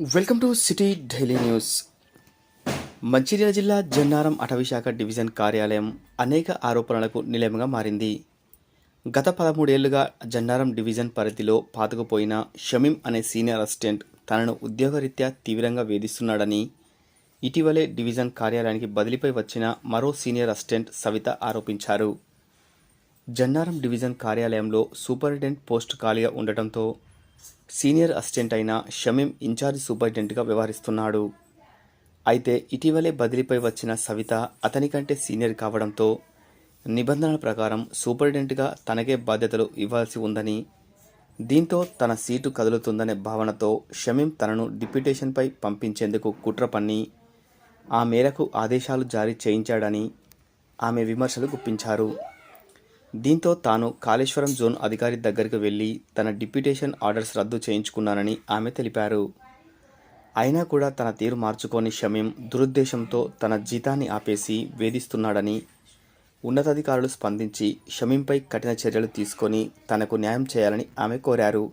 Welcome to city daily news. Mancherial జిల్లా జన్నారం అటవీశాఖ division కార్యాలయం అనేక ఆరోపణలకు నిలయంగా మారింది. గత పదమూడేళ్ళుగా జన్నారం డివిజన్ పరిధిలో పాతకుపోయిన షమీం అనే సీనియర్ అసిస్టెంట్ తనను ఉద్యోగరీత్యా తీవ్రంగా వేధిస్తున్నాడని ఇటీవలే డివిజన్ కార్యాలయానికి బదిలీపై వచ్చిన మరో సీనియర్ అసిస్టెంట్ సవిత ఆరోపించారు. జన్నారం డివిజన్ కార్యాలయంలో సూపరింటెండెంట్ పోస్టు ఖాళీగా ఉండటంతో సీనియర్ అసిస్టెంట్ అయిన షమీం ఇన్ఛార్జ్ సూపరింటెండెంట్గా వ్యవహరిస్తున్నాడు. అయితే ఇటీవలే బదిలీపై వచ్చిన సవిత అతని కంటే సీనియర్ కావడంతో నిబంధనల ప్రకారం సూపరింటెండెంట్గా తనకే బాధ్యతలు ఇవ్వాల్సి ఉందని దీంతో తన సీటు కదులుతుందనే భావనతో షమీం తనను డిప్యూటేషన్పై పంపించేందుకు కుట్ర పన్ని ఆ మేరకు ఆదేశాలు జారీ చేయించాడని ఆమె విమర్శలు గుప్పించారు. దీంతో తాను కాళేశ్వరం జోన్ అధికారి దగ్గరికి వెళ్ళి తన డిప్యూటేషన్ ఆర్డర్స్ రద్దు చేయించుకున్నానని ఆమె తెలిపారు. అయినా కూడా తన తీరు మార్చుకోని షమీం దురుద్దేశంతో తన జీతాన్ని ఆపేసి వేధిస్తున్నాడని ఉన్నతాధికారులు స్పందించి షమీంపై కఠిన చర్యలు తీసుకొని తనకు న్యాయం చేయాలని ఆమె కోరారు.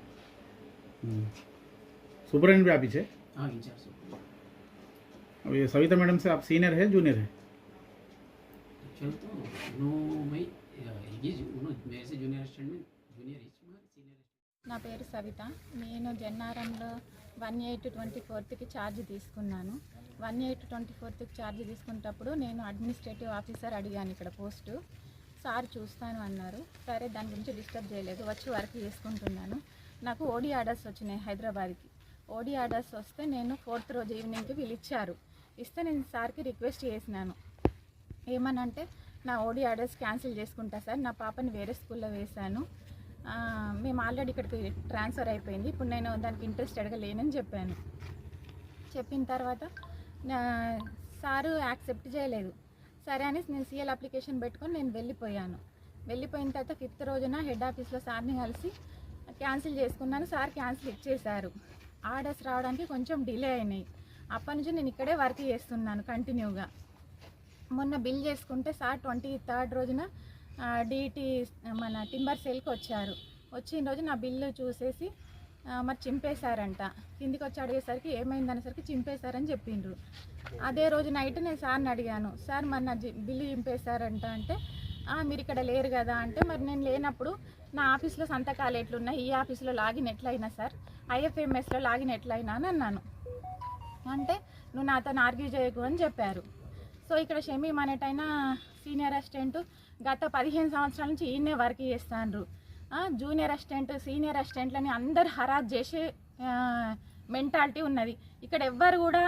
सुपरिटेंडेंट भी आप पीछे हाँ इंचार्ज अब ये सविता मैडम से आप सीनियर है जूनियर है एक्चुअल तो नो मैं ये उन्होंने मेरे से जूनियर असिस्टेंट में जूनियर इच में सीनियर నా పేరు సవిత నేను జన్నారంలో వన్ ఎయిట్ ట్వంటీ ఫోర్త్కి ఛార్జ్ తీసుకున్నాను వన్ ఎయిట్ ట్వంటీ ఫోర్త్కి ఛార్జ్ తీసుకునేటప్పుడు నేను అడ్మినిస్ట్రేటివ్ ఆఫీసర్ అడిగాను ఇక్కడ పోస్టు సార్ చూస్తాను అన్నారు సరే దాని గురించి డిస్టర్బ్ చేయలేదు వచ్చి వర్క్ చేసుకుంటున్నాను నాకు ఓడి ఆర్డర్స్ వచ్చినాయి హైదరాబాద్కి. ఓడి ఆర్డర్స్ వస్తే నేను ఫోర్త్ రోజు ఈవినింగ్కి పిలిచారు ఇస్తే నేను సార్కి రిక్వెస్ట్ చేసినాను. ఏమనంటే నా ఓడి ఆర్డర్స్ క్యాన్సిల్ చేసుకుంటా సార్ నా పాపని వేరే స్కూల్లో వేశాను. మేము ఆల్రెడీ ఇక్కడికి ట్రాన్స్ఫర్ అయిపోయింది. ఇప్పుడు నేను దానికి ఇంట్రెస్ట్ అడగలేనని చెప్పాను. చెప్పిన తర్వాత నా- సారు యాక్సెప్ట్ చేయలేదు. సరే అనేసి నేను సీఎల్ అప్లికేషన్ పెట్టుకొని నేను వెళ్ళిపోయాను. వెళ్ళిపోయిన తర్వాత ఫిఫ్త్ రోజున హెడ్ ఆఫీస్లో సార్ని కలిసి క్యాన్సిల్ చేసుకున్నాను. సార్ క్యాన్సిల్ ఇచ్చేశారు. ఆర్డర్స్ రావడానికి కొంచెం డిలే అయినాయి. అప్పటి నుంచి నేను ఇక్కడే వర్క్ చేస్తున్నాను కంటిన్యూగా. మొన్న బిల్ చేసుకుంటే సార్ ట్వంటీ థర్డ్ రోజున డిటి మన టింబర్ సెల్కి వచ్చారు. వచ్చిన రోజు నా బిల్లు చూసేసి మరి చింపేశారంట. కిందికి వచ్చి అడిగేసరికి ఏమైంది అనేసరికి చింపేశారని చెప్పిండ్రు. అదే రోజు నైట్ నేను సార్ని అడిగాను. సార్ మరి నా బిల్లు చింపేశారంట అంటే మీరు ఇక్కడ లేరు కదా అంటే మరి నేను లేనప్పుడు నా ఆఫీస్లో సంతకాలు ఎట్లున్నాయి? ఈ ఆఫీస్లో లాగిన్ ఎట్లయినా సార్? ఐఎఫ్ఎంఎస్లో లాగిన్ ఎట్లయినా అని అన్నాను. అంటే నువ్వు నాతో ఆర్గ్యూ చేయకు అని చెప్పారు. సో ఇక్కడ షమీం అనేటైనా సీనియర్ అసిస్టెంట్ గత పదిహేను సంవత్సరాల నుంచి ఈయనే వర్క్ చేస్తాండ్రు. జూనియర్ అసిస్టెంట్ సీనియర్ అసిస్టెంట్లని అందరు హరాజ్ చేసే మెంటాలిటీ ఉన్నది. ఇక్కడ ఎవ్వరు కూడా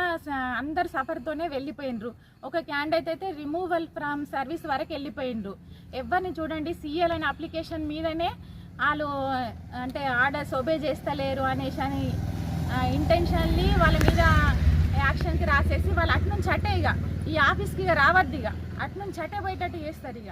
అందరు సఫర్తోనే వెళ్ళిపోయినరు ఒక క్యాండిడేట్ అయితే రిమూవల్ ఫ్రమ్ సర్వీస్ వరకు వెళ్ళిపోయినరు ఎవరిని చూడండి సీఎల్ అనే అప్లికేషన్ మీదనే వాళ్ళు అంటే ఆర్డర్స్ ఒబే చేస్తలేరు అనేసి అని ఇంటెన్షన్లీ వాళ్ళ మీద యాక్షన్కి రాసేసి వాళ్ళు అటు నుంచి అటే ఇక ఈ ఆఫీస్కి ఇక రావద్దు ఇక అటు నుంచి అటే పోయేటట్టు చేస్తారు ఇక